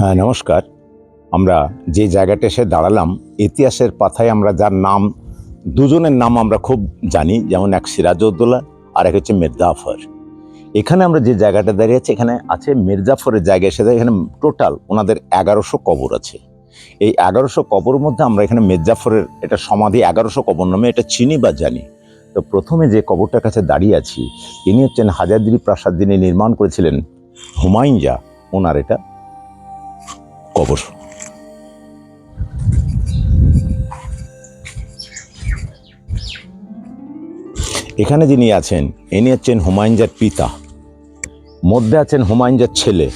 হ্যাঁ নমস্কার। আমরা যে জায়গাটা এসে দাঁড়ালাম, ইতিহাসের পাথায় আমরা যার নাম, দুজনের নাম আমরা খুব জানি, যেমন এক সিরাজউদ্দৌলা আর এক হচ্ছে মির্জাফর। এখানে আমরা যে জায়গাটা দাঁড়িয়ে আছি, এখানে আছে মির্জাফরের জায়গা, এসে এখানে টোটাল ওনাদের এগারোশো কবর আছে। এই এগারোশো কবর মধ্যে আমরা এখানে মির্জাফরের এটা সমাধি, এগারোশো কবর নামে এটা চিনি বা জানি। তো প্রথমে যে কবরটার কাছে দাঁড়িয়ে আছি, তিনি হচ্ছেন হাজারদিরি প্রাসাদ যিনি নির্মাণ করেছিলেন হুমায়ুন জা ওনার এটা কবর এখানে যিনি আছেন, ইনি হচ্ছেন হুমায়ুনজার পিতা। মধ্যে আছেন হুমায়ুনজার ছেলে।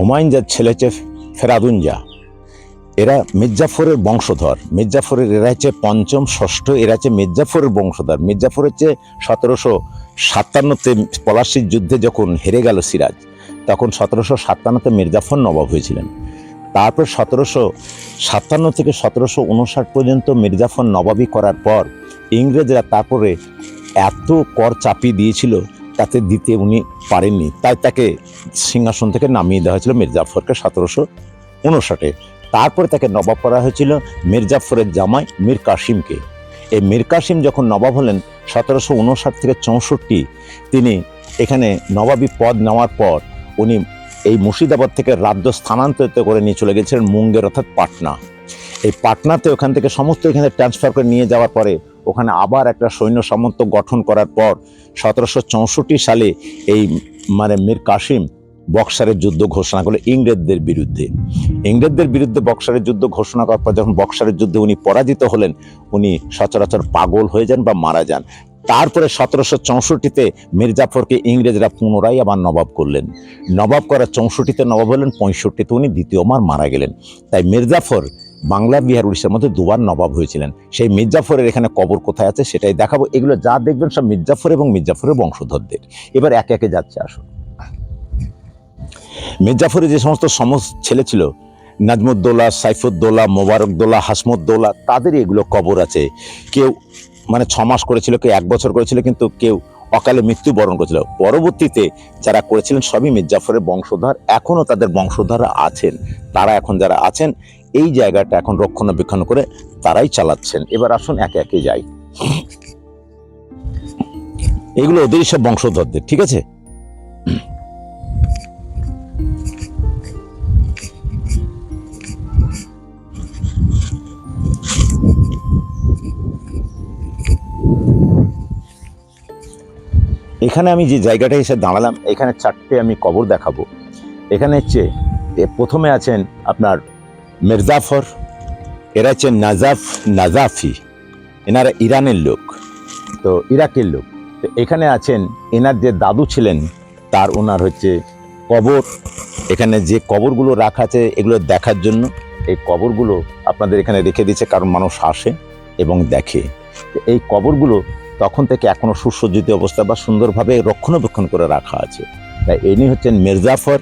হুমায়ুনজার ছেলে হচ্ছে ফেরাদুনজা। এরা মির্জাফরের বংশধর। মির্জাফরের, এরা হচ্ছে পঞ্চম ষষ্ঠ, এরা হচ্ছে মির্জাফরের বংশধর। মির্জাফর হচ্ছে সতেরোশো সাতান্নতে পলাশির যুদ্ধে যখন হেরে গেল সিরাজ তখন সতেরোশো সাতান্নতে মির্জাফর নবাব হয়েছিলেন। তারপর সতেরোশো সাতান্ন থেকে সতেরোশো উনষাট পর্যন্ত মির্জাফর নবাবি করার পর ইংরেজরা তারপরে এত কর চাপিয়ে দিয়েছিল তাতে দিতে উনি পারেননি। তাই তাকে সিংহাসন থেকে নামিয়ে দেওয়া হয়েছিল মির্জাফরকে সতেরোশো উনষাটে। তারপরে তাকে নবাব করা হয়েছিল মির্জাফরের জামাই মীর কাসিমকে। এই মীর কাসিম যখন নবাব হলেন, সতেরোশো উনষাট থেকে চৌষট্টি, তিনি এখানে নবাবী পদ নেওয়ার পর উনি এই মুর্শিদাবাদ থেকে রাজ্য স্থানান্তরিত করে নিয়ে চলে গেছিলেন মুঙ্গের অর্থাৎ পাটনা। এই পাটনাতে ওখান থেকে সমস্ত এখানে ট্রান্সফার করে নিয়ে যাওয়ার পরে ওখানে আবার একটা সৈন্য সামন্ত গঠন করার পর সতেরোশো চৌষট্টি সালে এই মানে মীর কাসিম বক্সারের যুদ্ধ ঘোষণা করল ইংরেজদের বিরুদ্ধে। ইংরেজদের বিরুদ্ধে বক্সারের যুদ্ধ ঘোষণা করার পর যখন বক্সারের যুদ্ধে উনি পরাজিত হলেন, উনি সচরাচর পাগল হয়ে যান বা মারা যান। তারপরে সতেরোশো চৌষট্টিতে মির্জাফরকে ইংরেজরা পুনরায় আবার নবাব করলেন। নবাব করা চৌষট্টিতে নবাব হলেন, পঁয়ষট্টিতে উনি দ্বিতীয়বার মারা গেলেন। তাই মির্জাফর বাংলা, বিহার, উড়িষ্যার মধ্যে দুবার নবাব হয়েছিলেন। সেই মির্জাফরের এখানে কবর কোথায় আছে সেটাই দেখাবো। এগুলো যা দেখবেন সব মির্জাফর এবং মির্জাফরের বংশধরদের। এবার একে একে যাচ্ছে, আসুন। মির্জাফরের যে সমস্ত সমস্ত ছেলে ছিল, নাজমুদ্দৌলা, সাইফুদ্দৌলা, মোবারকদৌলা, হাসমুদ্দৌলা, তাদেরই এগুলো কবর আছে। কেউ মানে ছ মাস করেছিল, কেউ এক বছর করেছিল, কিন্তু কেউ অকালে মৃত্যুবরণ করেছিল। পরবর্তীতে যারা করেছিলেন সবই মির্জাফরের বংশধর এখনও তাদের বংশধররা আছেন। তারা এখন যারা আছেন, এই জায়গাটা এখন রক্ষণাবেক্ষণ করে তারাই চালাচ্ছেন। এবার আসুন একে একে যাই। এগুলো ওদেরই সব বংশধরদের, ঠিক আছে? এখানে আমি যে জায়গাটায় এসে দাঁড়ালাম, এখানে চারটে আমি কবর দেখাবো। এখানে হচ্ছে প্রথমে আছেন আপনার মির্জাফর, এরা হচ্ছেন নাজাফ, নাজাফি। এনারা ইরানের লোক, তো ইরাকের লোক। তো এখানে আছেন, এনার যে দাদু ছিলেন, তার ওনার হচ্ছে কবর। এখানে যে কবরগুলো রাখা আছে, এগুলো দেখার জন্য, এই কবরগুলো আপনাদের এখানে রেখে দিয়েছে, কারণ মানুষ আসে এবং দেখে। এই কবরগুলো তখন থেকে এখনও সুসজ্জিত অবস্থা বা সুন্দরভাবে রক্ষণাবেক্ষণ করে রাখা আছে। তাই ইনি হচ্ছেন মির্জাফর।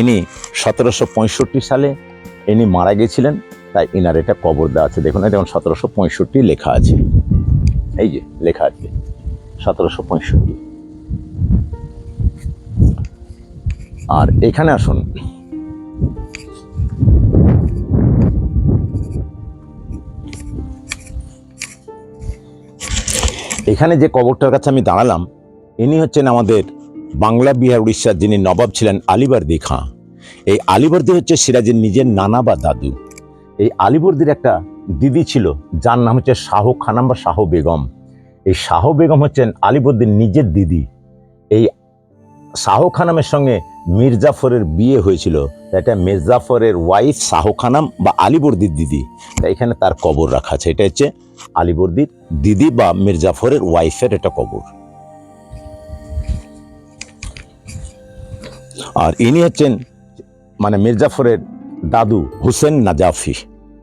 ইনি সতেরোশো পঁয়ষট্টি সালে ইনি মারা গেছিলেন, তাই ইনার এটা কবর দেওয়া আছে। দেখুন যেমন সতেরোশো পঁয়ষট্টি লেখা আছে। এই যে লেখা আছে, সতেরোশো পঁয়ষট্টি। আর এখানে আসুন এখানে যে কবরটার কাছে আমি দাঁড়ালাম, ইনি হচ্ছেন আমাদের বাংলা বিহার উড়িষ্যার যিনি নবাব ছিলেন আলিবর্দি খাঁ। এই আলিবর্দি হচ্ছে সিরাজের নিজের নানা বা দাদু। এই আলিবর্দির একটা দিদি ছিল, যার নাম হচ্ছে শাহ খানাম বা শাহ বেগম। এই শাহ বেগম হচ্ছেন আলিবর্দির নিজের দিদি। এই শাহ খানামের সঙ্গে মির্জাফরের বিয়ে হয়েছিল। এটা মির্জাফরের ওয়াইফ শাহ খানাম বা আলিবর্দির দিদি। এখানে তার কবর রাখা আছে। এটা হচ্ছে আলিবর্দির দিদি বা মির্জাফরের ওয়াইফের এটা কবর। আর ইনি হচ্ছেন মানে মির্জাফরের দাদু হুসেন নাজাফি।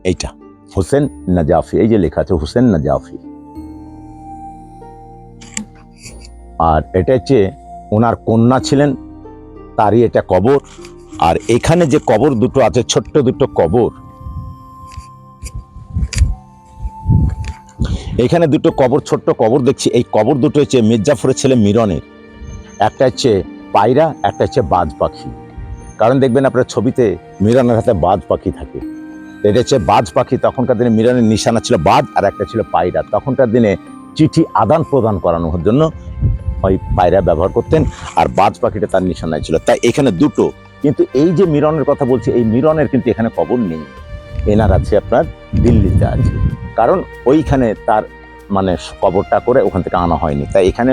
এইটা, হুসেন নাজাফি। এই যে লেখা আছে, হুসেন নাজাফি। আর এটা হচ্ছে ওনার কন্যা ছিলেন তারই এটা কবর। আর এখানে যে কবর দুটো আছে, ছোট্ট দুটো কবর। এখানে দুটো কবর, ছোট্ট কবর দেখছি। এই কবর দুটো হচ্ছে মির্জাফরের ছেলে মিরনের। একটা হচ্ছে পায়রা, একটা হচ্ছে বাজ পাখি। কারণ দেখবেন আপনার ছবিতে মিরানের হাতে বাজ পাখি থাকে। এটা হচ্ছে বাজ পাখি। তখনকার দিনে মিরানের নিশানা ছিল বাজ আর একটা ছিল পায়রা। তখনকার দিনে চিঠি আদান প্রদান করানোর জন্য পায়রা ব্যবহার করতেন আর বাজ পাখিটা তার নিশানায় ছিল। তাই এখানে দুটো। কিন্তু এই যে মিরনের কথা বলছি, এই মিরনের কিন্তু এখানে কবর নেই। এনার আছে আপনার দিল্লিতে আছে। কারণ ওইখানে তার মানে কবরটা করে ওখান থেকে আনা হয়নি। তাই এখানে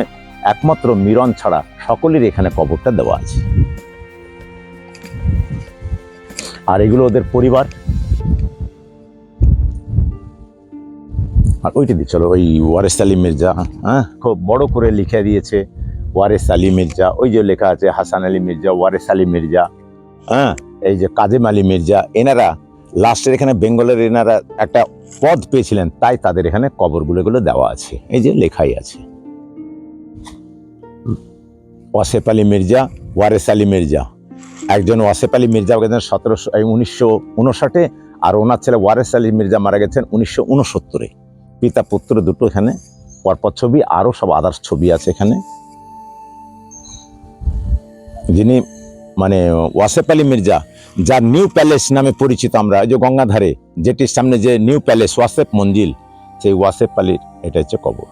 একমাত্র মিরন ছাড়া সকলের এখানে কবরটা দেওয়া আছে। আর এগুলো ওদের পরিবার। আর ওইটা দিয়ে চলো, ওই ওয়ারেস আলী মির্জা হ্যাঁ? খুব বড় করে লিখে দিয়েছে, ওয়ারেস আলী মির্জা। ওই যে লেখা আছে, হাসান আলী মির্জা, ওয়ারেস আলী মির্জা হ্যাঁ? এই যে কাজেম আলী মির্জা, এনারা লাস্টের এখানে বেঙ্গলের এনারা একটা পদ পেয়েছিলেন, তাই তাদের এখানে কবরগুলো এগুলো দেওয়া আছে। এই যে লেখাই আছে। ওয়াসেফ আলী মির্জা, ওয়ারেস আলী মির্জা। একজন ওয়াসেফ আলী মির্জা গেছেন সতেরোশো উনিশশো উনষাটে, আর ওনার ছেলে ওয়ারেস আলী মির্জা মারা গেছেন উনিশশো উনসত্তরে। পিতা পুত্র দুটো এখানে, পরপর ছবি আরও সব আদার্স ছবি আছে এখানে। যিনি মানে ওয়াসেফ আলী মির্জা, যার নিউ প্যালেস নামে পরিচিত আমরা যে গঙ্গাধারে, যেটির সামনে যে নিউ প্যালেস, ওয়াসেফ মঞ্জিল, সেই ওয়াসেফ আলীর, এটা হচ্ছে কবর।